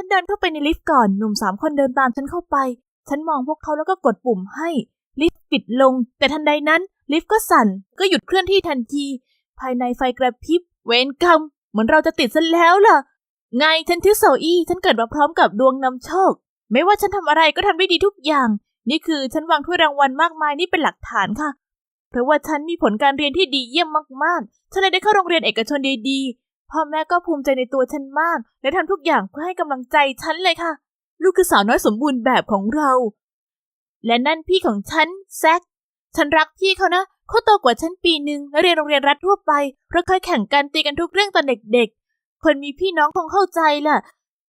ฉันเดินเข้าไปในลิฟต์ก่อน หนุ่มสามคนเดินตามฉันเข้าไป ฉันมองพวกเขาแล้วก็กดปุ่มให้ ลิฟต์ปิดลง แต่ทันใดนั้น ลิฟต์ก็สั่น ก็หยุดเคลื่อนที่ทันที ภายในไฟกระพริบ เวนกรรม เหมือนเราจะติดซะแล้วล่ะ ไง ฉันชื่อโซอี้ ฉันเกิดมาพร้อมกับดวงนำโชค ไม่ว่าฉันทำอะไรก็ทำได้ดีทุกอย่าง นี่คือฉันวางถ้วยรางวัลมากมายนี่เป็นหลักฐานค่ะ เพราะว่าฉันมีผลการเรียนที่ดีเยี่ยมมากๆ ฉันเลยได้เข้าโรงเรียนเอกชนดีๆ พ่อแม่ก็ภูมิใจในตัวฉันมาก และทำทุกอย่างเพื่อให้กำลังใจฉันเลยค่ะ ลูกคือสาวน้อยสมบูรณ์แบบของเรา และนั่นพี่ของฉันแซคฉันรักพี่เขานะเขาโตกว่าฉันปีหนึ่งและเรียนโรงเรียนรัฐทั่วไปเราเคยแข่งกันตีกันทุกเรื่องตอนเด็กๆ คนมีพี่น้องคงเข้าใจล่ะ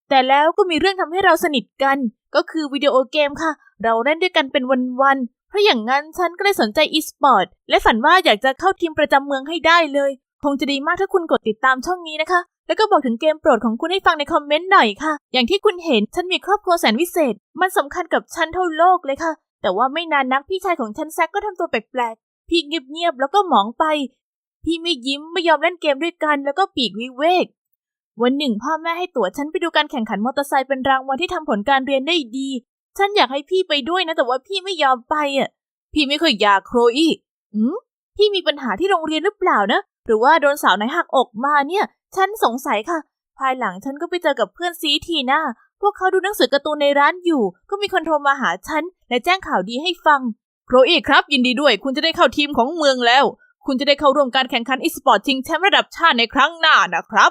แต่แล้วก็มีเรื่องทำให้เราสนิทกัน ก็คือวิดีโอเกมค่ะ เราเล่นด้วยกันเป็นวันๆ เพราะอย่างนั้นฉันก็เลยสนใจอีสปอร์ตและฝันว่าอยากจะเข้าทีมประจำเมืองให้ได้เลย คงจะดีมากถ้าคุณกดติดตามช่องนี้นะคะ แล้วก็บอกถึงเกมโปรดของคุณให้ฟังในคอมเมนต์หน่อยค่ะ อย่างที่คุณเห็นฉันมีครอบครัวแสนวิเศษ มันสำคัญกับฉันเท่าโลกเลยค่ะ แต่ว่าไม่นานนักพี่ชายของฉันแซกก็ทำตัวแปลกๆ พี่เงียบๆแล้วก็หมองไป พี่ไม่ยิ้มไม่ยอมเล่นเกมด้วยกัน แล้วก็ปีกวิเวก วันหนึ่งพ่อแม่ให้ตั๋วฉันไปดูการแข่งขันมอเตอร์ไซค์เป็นรางวัลที่ทำผลการเรียนได้ดี ฉันอยากให้พี่ไปด้วยนะ แต่ว่าพี่ไม่ยอมไปอะ พี่ไม่เคยอยากโครอีอืมพี่มีปัญหาที่โรงเรียนหรือเปล่านะ หรือว่าโดนสาวไหนหักอกมาเนี่ย ฉันสงสัยค่ะ ภายหลังฉันก็ไปเจอกับเพื่อนซีทีน่าพวกเขาดูหนังสือการ์ตูนในร้านอยู่ ก็มีคนโทรมาหาฉัน และแจ้งข่าวดีให้ฟัง โครอีครับ ยินดีด้วย คุณจะได้เข้าทีมของเมืองแล้ว คุณจะได้เข้าร่วมการแข่งขันอีสปอร์ตชิงแชมป์ระดับชาติในครั้งหน้านะครับ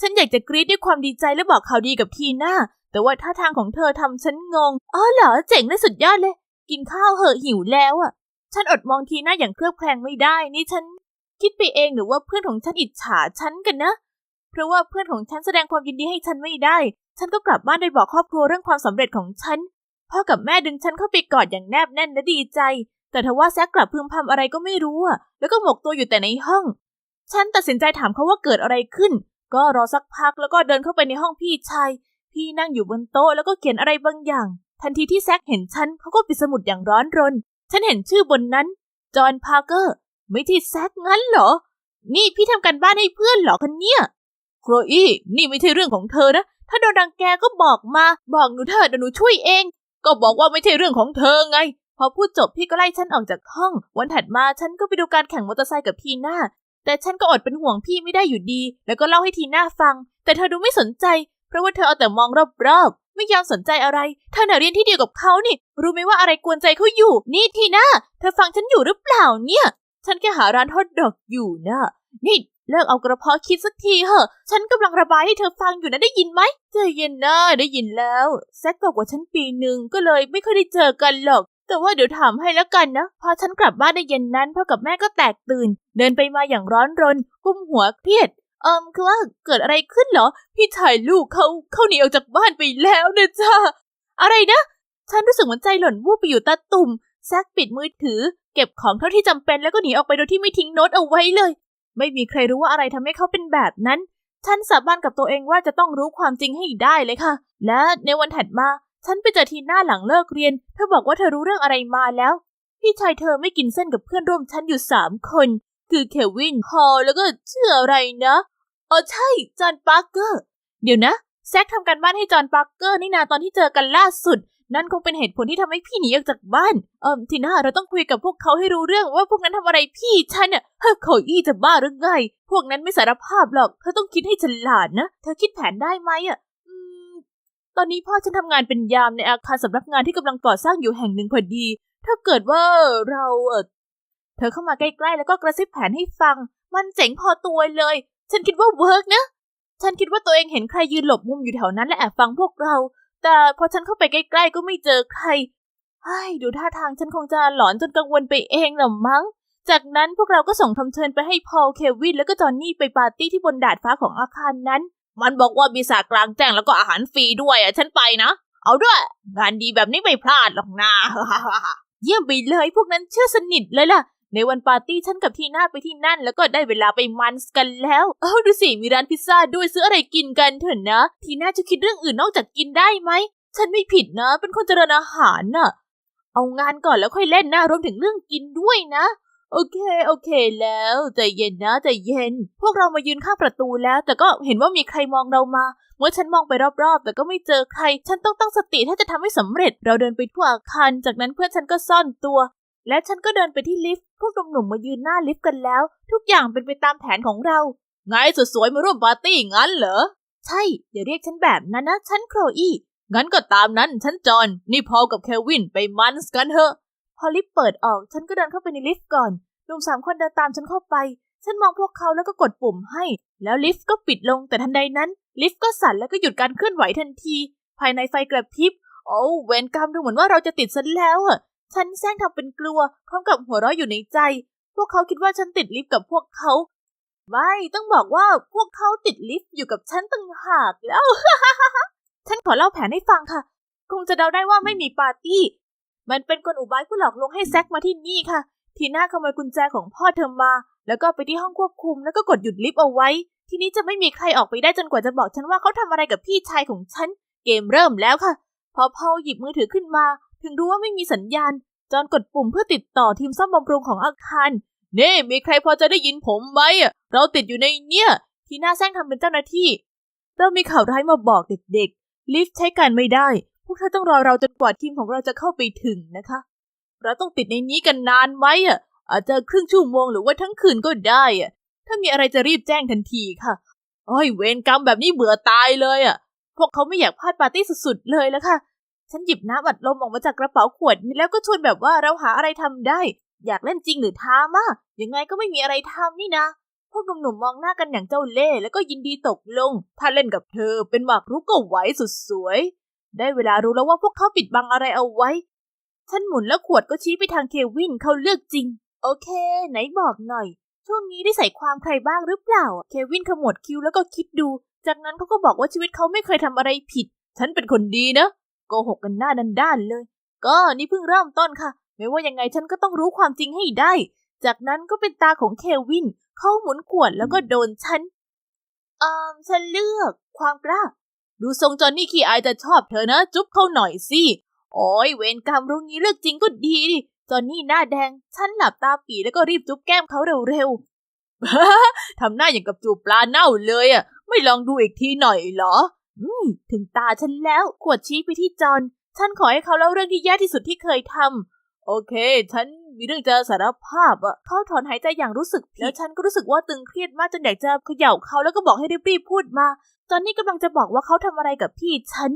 ฉันอยากจะกรี๊ดด้วยความดีใจและบอกข่าวดีกับทีน่าแต่ว่าท่าทางของเธอทำฉันงง อ๋อเหรอเจ๋งและสุดยอดเลย กินข้าวเหอะหิวแล้วอะฉันอดมองทีน่าอย่างเครือบแคลงไม่ได้ นี่ฉัน คิดไปเองหรือว่าเพื่อนของฉันอิจฉาฉันกันนะ เพราะว่าเพื่อนของฉันแสดงความยินดีให้ฉันไม่ได้ ฉันก็กลับบ้านไปบอกครอบครัวเรื่องความสำเร็จของฉัน พ่อกับแม่ดึงฉันเข้าไปกอดอย่างแนบแน่นและดีใจ แต่ทว่าแซกกลับพึมพำอะไรก็ไม่รู้อะแล้วก็หมกตัวอยู่แต่ในห้อง ฉันตัดสินใจถามเขาว่าเกิดอะไรขึ้น ก็รอสักพักแล้วก็เดินเข้าไปในห้องพี่ชาย พี่นั่งอยู่บนโต๊ะแล้วก็เขียนอะไรบางอย่าง ทันทีที่แซกเห็นฉันเขาก็ปิดสมุดอย่างร้อนรน ฉันเห็นชื่อบนนั้น จอห์นพาร์เกอร์ ไม่ใช่แซกงั้นเหรอ นี่พี่ทำการบ้านให้เพื่อนเหรอคะเนี่ยโครอี้นี่ไม่ใช่เรื่องของเธอนะ ถ้าโดนรังแกก็บอกมา บอกหนูเถอะเดี๋ยวหนูช่วยเอง ก็บอกว่าไม่ใช่เรื่องของเธอไง พอพูดจบพี่ก็ไล่ฉันออกจากห้อง วันถัดมาฉันก็ไปดูการแข่งมอเตอร์ไซค์กับทีน่า แต่ฉันก็อดเป็นห่วงพี่ไม่ได้อยู่ดี แล้วก็เล่าให้ทีน่าฟัง แต่เธอดูไม่สนใจ เพราะว่าเธอเอาแต่มองรอบๆ ไม่ยอมสนใจอะไร เธอน่ะเรียนที่เดียวกับเขานี่ รู้ไหมว่าอะไรกวนใจเขาอยู่ นี่ทีน่า เธอฟังฉันอยู่หรือเปล่าเนี่ย ฉันแค่หาร้านฮอทดอกอยู่นะนี่เลิกเอากระเพาะคิดสักทีเหอะ ฉันกำลังระบายให้เธอฟังอยู่นะได้ยินไหมใจเย็นนะได้ยินแล้วแซกบอกว่าฉันปีหนึ่งก็เลยไม่เคยได้เจอกันหรอก แต่ว่าเดี๋ยวถามให้แล้วกันนะ พอฉันกลับบ้านในเย็นนั้นพ่อกับแม่ก็แตกตื่น เดินไปมาอย่างร้อนรน กุมหัวเครียดเอิมคือว่าเกิดอะไรขึ้นเหรอ พี่ชายลูกเขาเขาหนีออกจากบ้านไปแล้วนะจ้าอะไรนะ ฉันรู้สึกเหมือนใจหล่นวูบไปอยู่ตาตุ่ม แซกปิดมือถือ เก็บของเท่าที่จำเป็นแล้วก็หนีออกไปโดยที่ไม่ทิ้งโน้ตเอาไว้เลย ไม่มีใครรู้ว่าอะไรทำให้เขาเป็นแบบนั้น ฉันสาบานกับตัวเองว่าจะต้องรู้ความจริงให้ได้เลยค่ะ และในวันถัดมา ฉันไปเจอทีหน้าหลังเลิกเรียน เธอบอกว่าเธอรู้เรื่องอะไรมาแล้ว พี่ชายเธอไม่กินเส้นกับเพื่อนร่วมชั้นอยู่สามคน คือเควิน ฮอลแล้วก็ชื่ออะไรนะอ๋อใช่ จอห์นปาร์เกอร์ เดี๋ยวนะ แซคทำการบ้านให้จอห์นปาร์เกอร์นี่นาตอนที่เจอกันล่าสุด นั่นคงเป็นเหตุผลที่ทำให้พี่หนีออกจากบ้าน เอิมทีน่าเราต้องคุยกับพวกเขาให้รู้เรื่องว่าพวกนั้นทำอะไรพี่ฉันน่ะเฮ้ยโคอี้จะบ้าหรือไง พวกนั้นไม่สารภาพหรอก เธอต้องคิดให้ฉลาดนะ เธอคิดแผนได้ไหมอะอืมตอนนี้พ่อฉันทำงานเป็นยามในอาคารสำนักงานที่กำลังก่อสร้างอยู่แห่งหนึ่งพอดี ถ้าเกิดว่าเราเออเธอเข้ามาใกล้ๆแล้วก็กระซิบแผนให้ฟัง มันเจ๋งพอตัวเลย ฉันคิดว่าเวิร์กนะ ฉันคิดว่าตัวเองเห็นใครยืนหลบมุมอยู่แถวนั้นและแอบฟังพวกเรา แต่พอฉันเข้าไปใกล้ๆก็ไม่เจอใครไอ้ยดูท่าทางฉันคงจะหลอนจนกังวลไปเองหรอมั้ง จากนั้นพวกเราก็ส่งคำเชิญไปให้พอลเควิน แล้วก็จอห์นนี่ไปปาร์ตี้ที่บนดาดฟ้าของอาคารนั้น มันบอกว่ามีสระกลางแจ้งแล้วก็อาหารฟรีด้วยอะฉันไปนะ เอาด้วย งานดีแบบนี้ไม่พลาดหรอกนะเยี่ยมไปเลยพวกนั้นเชื่อสนิทเลยล่ะ ในวันปาร์ตี้ฉันกับทีน่าไปที่นั่น แล้วก็ได้เวลาไปมันส์กันแล้ว เอ้าดูสิมีร้านพิซซ่าด้วยซื้ออะไรกินกันเถอะนะ ทีน่าจะคิดเรื่องอื่นนอกจากกินได้ไหม ฉันไม่ผิดนะ เป็นคนเจริญอาหารน่ะ เอางานก่อนแล้วค่อยเล่นนะรวมถึงเรื่องกินด้วยนะโโอเค โอเค แล้วใจเย็นนะใจเย็น พวกเรามายืนข้างประตูแล้ว แต่ก็เห็นว่ามีใครมองเรามา เมื่อฉันมองไปรอบๆ แต่ก็ไม่เจอใคร ฉันต้องตั้งสติถ้าจะทำให้สำเร็จ เราเดินไปทั่วอาคาร จากนั้นเพื่อนฉันก็ซ่อนตัว และฉันก็เดินไปที่ลิฟต์พวกหนุ่มๆมายืนหน้าลิฟต์กันแล้ว ทุกอย่างเป็นไปตามแผนของเราไงสุดสวยมาร่วมปาร์ตี้งั้นเหรอ ใช่อย่าเรียกฉันแบบนั้นนะฉันโครอี้ งั้นก็ตามนั้นฉันจอห์นนี่พอลกับเควินไปมันส์กันเถอะ พอลิฟต์เปิดออกฉันก็เดินเข้าไปในลิฟต์ก่อนหนุ่มสามคนเดินตามฉันเข้าไป ฉันมองพวกเขาแล้วก็กดปุ่มให้ แล้วลิฟต์ก็ปิดลงแต่ทันใดนั้น ลิฟต์ก็สั่นแล้วก็หยุดการเคลื่อนไหวทันที ภายในไฟกระพริบโอ้เวรกรรมดูเหมือนว่าเราจะติดซะแล้วอะ ฉันแซงทำเป็นกลัวพร้อมกับหัวเราะอยู่ในใจ พวกเขาคิดว่าฉันติดลิฟต์กับพวกเขาไม่ต้องบอกว่าพวกเขาติดลิฟต์อยู่กับฉันต่างหากแล้วฉันขอเล่าแผนให้ฟังค่ะ คงจะเดาได้ว่าไม่มีปาร์ตี้ มันเป็นกลอุบายเพื่อหลอกลวงให้แซกมาที่นี่ค่ะ ทีน่าขโมยกุญแจของพ่อเธอมา แล้วก็ไปที่ห้องควบคุมแล้วก็กดหยุดลิฟต์เอาไว้ ทีนี้จะไม่มีใครออกไปได้จนกว่าจะบอกฉันว่าเขาทำอะไรกับพี่ชายของฉัน เกมเริ่มแล้วค่ะ พอพอหยิบมือถือขึ้นมา ถึงรู้ว่าไม่มีสัญญาณ จอนกดปุ่มเพื่อติดต่อทีมซ่อมบำรุงของอาคาร เน่มีใครพอจะได้ยินผมไหมอะเราติดอยู่ในเนี่ย ทีน่าแซงทำเป็นเจ้าหน้าที่ เรามีข่าวร้ายมาบอกเด็กๆ ลิฟต์ใช้การไม่ได้ พวกเธอต้องรอเราจนกว่าทีมของเราจะเข้าไปถึงนะคะ เราต้องติดในนี้กันนานไหมอะ อาจจะครึ่งชั่วโมงหรือว่าทั้งคืนก็ได้อะ ถ้ามีอะไรจะรีบแจ้งทันทีค่ะโอ้ยเวรกรรมแบบนี้เบื่อตายเลยอะ พวกเขาไม่อยากพลาดปาร์ตี้สุดๆเลยแล้วค่ะ ฉันหยิบน้ำอัดลมออกมาจากกระเป๋าขวดแล้วก็ชวนแบบว่าเราหาอะไรทำได้ อยากเล่นจริงหรือท้ามากยังไงก็ไม่มีอะไรทำนี่นะ พวกหนุ่มๆมองหน้ากันอย่างเจ้าเล่ห์แล้วก็ยินดีตกลง ถ้าเล่นกับเธอเป็นหมากรุกก็ไหวสุดสวย ได้เวลารู้แล้วว่าพวกเขาปิดบังอะไรเอาไว้ ฉันหมุนแล้วขวดก็ชี้ไปทางเควินเขาเลือกจริง โอเค ไหนบอกหน่อย ช่วงนี้ได้ใส่ความใครบ้างหรือเปล่า เควินขมวดคิ้วแล้วก็คิดดู จากนั้นเขาก็บอกว่าชีวิตเขาไม่เคยทำอะไรผิด ฉันเป็นคนดีนะ โกหกกันหน้าด้านๆเลย ก็นี่เพิ่งเริ่มต้นค่ะ ไม่ว่ายังไงฉันก็ต้องรู้ความจริงให้ได้ จากนั้นก็เป็นตาของเควิน เขาหมุนขวดแล้วก็โดนฉันอ่าฉันเลือกความกล้า ดูทรงจอนนี่ขี้อายจะชอบเธอนะ จุ๊บเขาหน่อยสิโอ้ยเวรกรรมรู้งี้เลือกจริงก็ดีดิจอนนี่หน้าแดง ฉันหลับตาปีแล้วก็รีบจุ๊บแก้มเขาเร็วๆทำหน้าอย่างกับจูบปลาเน่าเลยอะ ไม่ลองดูอีกทีหน่อยเหรอ ถึงตาฉันแล้ว ขวดชี้ไปที่จอน ฉันขอให้เขาเล่าเรื่องที่แย่ที่สุดที่เคยทำ โอเค ฉันมีเรื่องจะสารภาพอะเขาถอนหายใจอย่างรู้สึกผิดแล้วฉันก็รู้สึกว่าตึงเครียดมากจนอยากจะเขย่าเขาแล้วก็บอกให้รีบๆพูดมาตอนนี้กำลังจะบอกว่าเขาทำอะไรกับพี่ฉัน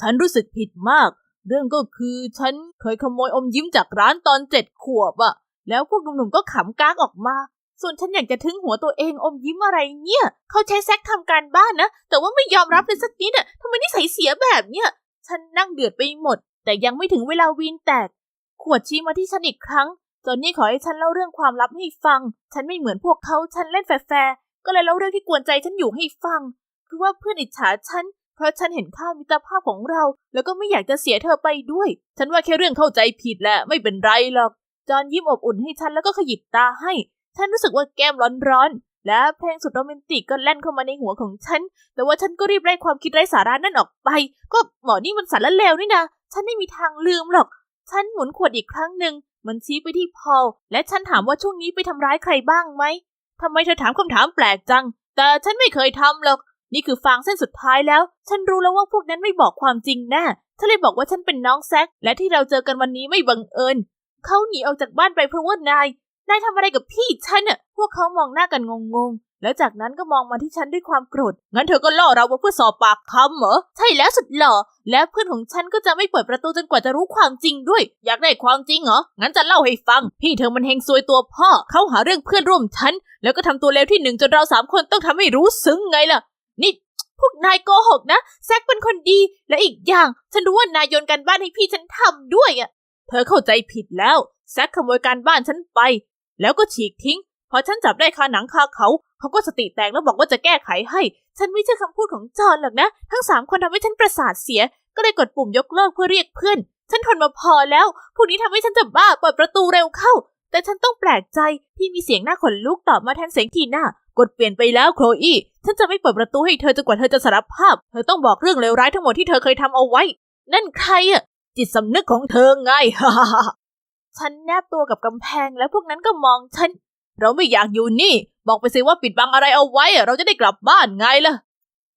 ฉันรู้สึกผิดมาก เรื่องก็คือฉันเคยขโมยอมยิ้มจากร้านตอนเจ็ดขวบอะแล้วพวกหนุ่มๆก็ขำก้ากออกมา ส่วนฉันอยากจะทึ้งหัวตัวเองอมยิ้มอะไรเนี่ย เขาใช้แซกทำการบ้านนะ แต่ว่าไม่ยอมรับเลยสักนิดอะทำไมนิสัยเสียแบบเนี้ยฉันนั่งเดือดไปหมด แต่ยังไม่ถึงเวลาวีนแตก ขวดชี้มาที่ฉันอีกครั้งจอนนี่ขอให้ฉันเล่าเรื่องความลับให้ฟัง ฉันไม่เหมือนพวกเขา ฉันเล่นแฟร์ก็เลยเล่าเรื่องที่กวนใจฉันอยู่ให้ฟัง คือว่าเพื่อนอิจฉาฉัน เพราะฉันเห็นค่ามิตรภาพของเรา แล้วก็ไม่อยากจะเสียเธอไปด้วย ฉันว่าแค่เรื่องเข้าใจผิดแหละ ไม่เป็นไรหรอก จอนยิ้มอบอุ่นให้ฉันแล้วก็ขยิบตาให้ ฉันรู้สึกว่าแก้มร้อนๆ และเพลงสุดโรแมนติกก็แล่นเข้ามาในหัวของฉัน แต่ว่าฉันก็รีบไล่ความคิดไร้สาระนั่นออกไป ก็หมอนี่มันสารละเลวนี่นะ ฉันไม่มีทางลืมหรอก ฉันหมุนขวดอีกครั้งหนึ่ง มันชี้ไปที่พอล และฉันถามว่าช่วงนี้ไปทำร้ายใครบ้างไหมทำไมเธอถามคำถามแปลกจัง แต่ฉันไม่เคยทำหรอก นี่คือฟางเส้นสุดท้ายแล้ว ฉันรู้แล้วว่าพวกนั้นไม่บอกความจริงแน่ฉันเลยบอกว่าฉันเป็นน้องแซกและที่เราเจอกันวันนี้ไม่บังเอิญเขาหนีออกจากบ้านไปเพราะว่านาย นายทำอะไรกับพี่ฉันน่ะ พวกเขามองหน้ากันงงๆ แล้วจากนั้นก็มองมาที่ฉันด้วยความโกรธ งั้นเธอก็ล่อเรามาเพื่อสอบปากคำเหรอ ใช่แล้วสุดหล่อ และเพื่อนของฉันก็จะไม่เปิดประตูจนกว่าจะรู้ความจริงด้วย อยากได้ความจริงเหรอ งั้นจะเล่าให้ฟัง พี่เธอมันเฮงซวยตัวพ่อ เขาหาเรื่องเพื่อนร่วมชั้น แล้วก็ทำตัวเลวที่หนึ่งจนเราสามคนต้องทำให้รู้ซึ้งไงล่ะ นี่พวกนายโกหกนะ แซกเป็นคนดี และอีกอย่าง ฉันรู้ว่านายโยนการบ้านให้พี่ฉันทำด้วยอะ เธอเข้าใจผิดแล้ว แซกขโมยการบ้านฉันไป แล้วก็ฉีกทิ้ง พอฉันจับได้คาหนังคาเขา เขาก็สติแตกแล้วบอกว่าจะแก้ไขให้ ฉันไม่เชื่อคำพูดของจอห์นหรอกนะ ทั้งสามคนทำให้ฉันประสาทเสีย ก็เลยกดปุ่มยกเลิกเพื่อเรียกเพื่อน ฉันทนมาพอแล้ว พวกนี้ทำให้ฉันจะบ้าเปิดประตูเร็วเข้า แต่ฉันต้องแปลกใจที่มีเสียงหน้าขนลุกตอบมาแทนเสียงทีหน้ากดเปลี่ยนไปแล้วโคลอี้ ฉันจะไม่เปิดประตูให้เธอจนกว่าเธอจะสารภาพ เธอต้องบอกเรื่องเลวร้ายทั้งหมดที่เธอเคยทำเอาไว้ นั่นใครอะจิตสำนึกของเธอไงฮ่าฮ่า ฉันแนบตัวกับกำแพงแล้วพวกนั้นก็มองฉัน เราไม่อยากอยู่นี่ บอกไปสิว่าปิดบังอะไรเอาไว้ เราจะได้กลับบ้านไงล่ะ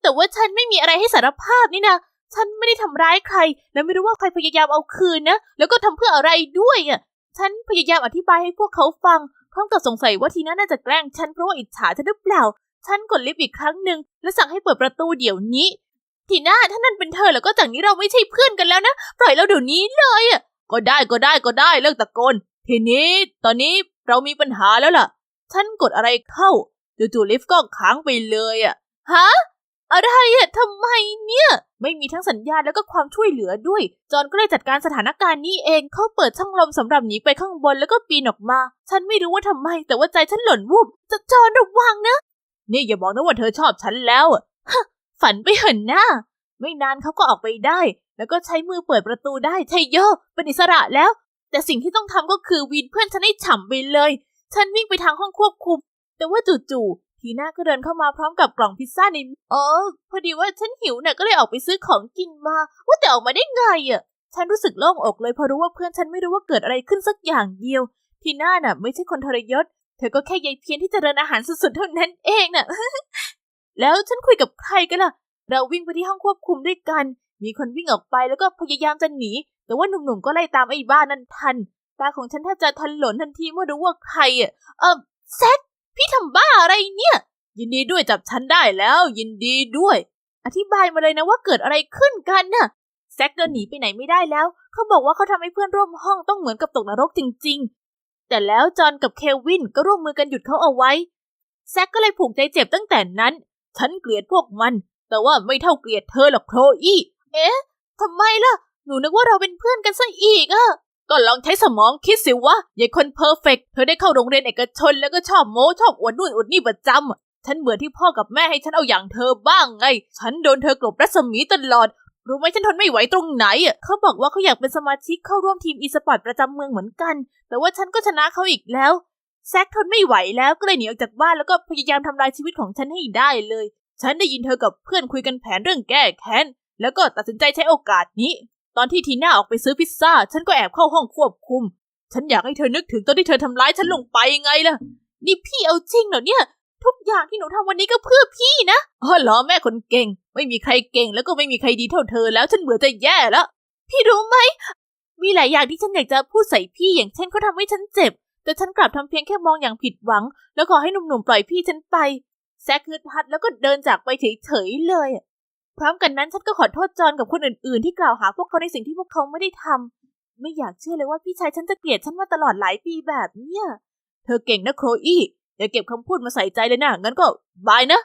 แต่ว่าฉันไม่มีอะไรให้สารภาพนี่นะฉันไม่ได้ทำร้ายใคร และไม่รู้ว่าใครพยายามเอาคืนนะ แล้วก็ทำเพื่ออะไรด้วยอะ ฉันพยายามอธิบายให้พวกเขาฟัง พร้อมกับสงสัยว่าทีน่าน่าจะแกล้งฉันเพราะว่าอิจฉาฉันหรือเปล่า ฉันกดลิฟต์อีกครั้งหนึ่งและสั่งให้เปิดประตูเดี๋ยวนี้ ทีน่าถ้านั่นเป็นเธอแล้วก็จากนี้เราไม่ใช่เพื่อนกันแล้วนะ ปล่อยเราเดี๋ยวนี้เลยอะ ก็ได้ก็ได้ก็ได้เลิกตะโกน ทีนี้ตอนนี้เรามีปัญหาแล้วล่ะ ฉันกดอะไรเข้าจู่ๆลิฟต์ก็ค้างไปเลยอะฮะอะไรอะทำไมเนี่ย ไม่มีทั้งสัญญาณแล้วก็ความช่วยเหลือด้วย จอห์นก็เลยจัดการสถานการณ์นี้เองเขาเปิดช่องลมสำหรับหนีไปข้างบนแล้วก็ปีนออกมา ฉันไม่รู้ว่าทำไม แต่ว่าใจฉันหล่นวูบจะจอห์นระวังนะ นี่อย่าบอกนะว่าเธอชอบฉันแล้วอะฮะฝันไปเหินหน้า ไม่นานเขาก็ออกไปได้ แล้วก็ใช้มือเปิดประตูได้ชัยโยเป็นอิสระแล้ว แต่สิ่งที่ต้องทำก็คือวีนเพื่อนฉันให้ฉ่ำไปเลย ฉันวิ่งไปทางห้องควบคุม แต่ว่าจู่ๆทีน่าก็เดินเข้ามาพร้อมกับกล่องพิซซ่าในเออพอดีว่าฉันหิวน่ะก็เลยออกไปซื้อของกินมา ว่าแต่ออกมาได้ไงอะฉันรู้สึกโล่งอกเลยเพราะรู้ว่าเพื่อนฉันไม่รู้ว่าเกิดอะไรขึ้นสักอย่างเดียว ทีน่าน่ะ ไม่ใช่คนทรยศ เธอก็แค่ยายเพียนที่จะเจริญอาหารสุดๆเท่านั้นเองน่ะ แล้วฉันคุยกับใครกันล่ะ เราวิ่งไปที่ห้องควบคุมด้วยกัน มีคนวิ่งออกไปแล้วก็พยายามจะหนี แต่ว่าหนุ่มๆก็ไล่ตามไอ้บ้านั่นทัน ตาของฉันแทบจะทันหลนทันทีเมื่อรู้ว่าใครอะ เออแซคพี่ทำบ้าอะไรเนี่ย ยินดีด้วยจับฉันได้แล้ว ยินดีด้วย อธิบายมาเลยนะว่าเกิดอะไรขึ้นกันน่ะ แซคเดินหนีไปไหนไม่ได้แล้ว เขาบอกว่าเขาทำให้เพื่อนร่วมห้องต้องเหมือนกับตกนรกจริง ๆ แต่แล้วจอห์นกับเควินก็ร่วมมือกันหยุดเขาเอาไว้ แซคก็เลยผูกใจเจ็บตั้งแต่นั้น ฉันเกลียดพวกมัน แต่ว่าไม่เท่าเกลียดเธอหรอกโคลอี้เอ๊ะทำไมล่ะ หนูนึกว่าเราเป็นเพื่อนกันซะอีกอะก็ลองใช้สมองคิดสิวะยายคนเพอร์เฟกเธอได้เข้าโรงเรียนเอกชนแล้วก็ชอบโม้ชอบอวดนู่นอวดนี่ประจำอะฉันเบื่อที่พ่อกับแม่ให้ฉันเอาอย่างเธอบ้างไง ฉันโดนเธอกลบรัศมีตลอด รู้ไหมฉันทนไม่ไหวตรงไหนอะเขาบอกว่าเขาอยากเป็นสมาชิกเข้าร่วมทีมอีสปอร์ตประจำเมืองเหมือนกัน แต่ว่าฉันก็ชนะเขาอีกแล้วแซคทนไม่ไหวแล้วก็เลยหนีออกจากบ้านแล้วก็พยายามทำลายชีวิตของฉันให้ได้เลย ฉันได้ยินเธอกับเพื่อนคุยกันแผนเรื่องแก้แค้น แล้วก็ตัดสินใจใช้โอกาสนี้ ตอนที่ทีน่าออกไปซื้อพิซซ่า ฉันก็แอบเข้าห้องควบคุม ฉันอยากให้เธอนึกถึงตอนที่เธอทำร้ายฉันลงไปไงล่ะ นี่พี่เอาจริงเหรอเนี่ย ทุกอย่างที่หนูทำวันนี้ก็เพื่อพี่นะอ๋อเหรอแม่คนเก่ง ไม่มีใครเก่งแล้วก็ไม่มีใครดีเท่าเธอ แล้วฉันเบื่อจะแย่แล้วพี่รู้ไหม มีหลายอย่างที่ฉันอยากจะพูดใส่พี่อย่างเช่นเขาทำให้ฉันเจ็บ แต่ฉันกลับทำเพียงแค่มองอย่างผิดหวัง แล้วขอให้หนุ่มๆปล่อยพี่ฉันไป แซคฮึดฮัดแล้วก็เดินจากไปเฉยๆเลย พร้อมกันนั้นฉันก็ขอโทษจอนกับคนอื่นๆ ที่กล่าวหาพวกเขาในสิ่งที่พวกเขาไม่ได้ทำไม่อยากเชื่อเลยว่าพี่ชายฉันจะเกลียดฉันมาตลอดหลายปีแบบเนี้ยเธอเก่งนะโคลอี้อย่าเก็บคำพูดมาใส่ใจเลยนะงั้นก็บายนะ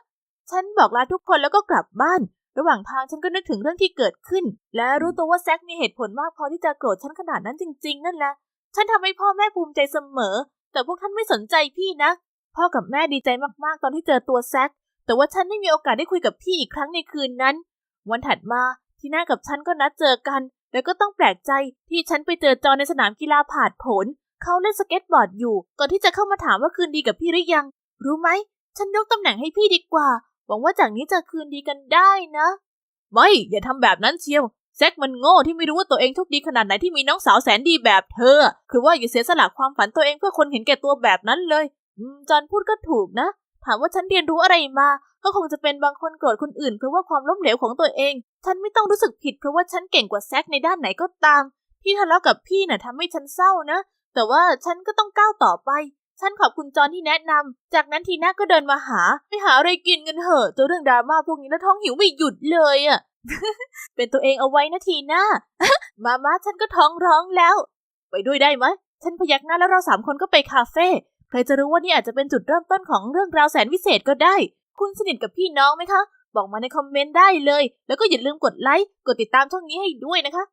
ฉันบอกลาทุกคนแล้วก็กลับบ้าน ระหว่างทางฉันก็นึกถึงเรื่องที่เกิดขึ้น และรู้ตัวว่าแซคมีเหตุผลมากพอที่จะโกรธฉันขนาดนั้นจริง ๆ นั่นแหละฉันทำให้พ่อแม่ภูมิใจเสมอ แต่พวกท่านไม่สนใจพี่นะ พ่อกับแม่ดีใจมากๆ ตอนที่เจอตัวแซคแต่ว่าฉันไม่มีโอกาสได้คุยกับพี่อีกครั้งในคืนนั้น วันถัดมาทีน่ากับฉันก็นัดเจอกัน แล้วก็ต้องแปลกใจที่ฉันไปเจอจอในสนามกีฬาผาดผล เขาเล่นสเก็ตบอร์ดอยู่ ก่อนที่จะเข้ามาถามว่าคืนดีกับพี่หรือยัง รู้ไหม ฉันยกตำแหน่งให้พี่ดีกว่า หวังว่าจากนี้จะคืนดีกันได้นะ ไม่ อย่าทำแบบนั้นเชียวแซคมันโง่ที่ไม่รู้ว่าตัวเองโชคดีขนาดไหนที่มีน้องสาวแสนดีแบบเธอ คือว่าอย่าเสียสละความฝันตัวเองเพื่อคนเห็นแก่ตัวแบบนั้นเลย จอนพูดก็ถูกนะ ถามว่าฉันเรียนรู้อะไรมา ก็คงจะเป็นบางคนโกรธคนอื่นเพราะว่าความล้มเหลวของตัวเอง ฉันไม่ต้องรู้สึกผิดเพราะว่าฉันเก่งกว่าแซคในด้านไหนก็ตาม ที่ทะเลาะกับพี่น่ะทำให้ฉันเศร้านะ แต่ว่าฉันก็ต้องก้าวต่อไป ฉันขอบคุณจอนที่แนะนำจากนั้นทีน่าก็เดินมาหา ไปหาอะไรกินกันเถอะเจอเรื่องดราม่าพวกนี้แล้วท้องหิวไม่หยุดเลยอะเป็นตัวเองเอาไว้นะทีน่ามามาฉันก็ท้องร้องแล้ว ไปด้วยได้ไหมฉันพยักหน้าแล้วเราสามคนก็ไปคาเฟ่ ใครจะรู้ว่านี่อาจจะเป็นจุดเริ่มต้นของเรื่องราวแสนวิเศษก็ได้ คุณสนิทกับพี่น้องไหมคะ บอกมาในคอมเมนต์ได้เลย แล้วก็อย่าลืมกดไลค์ กดติดตามช่องนี้ให้ด้วยนะคะ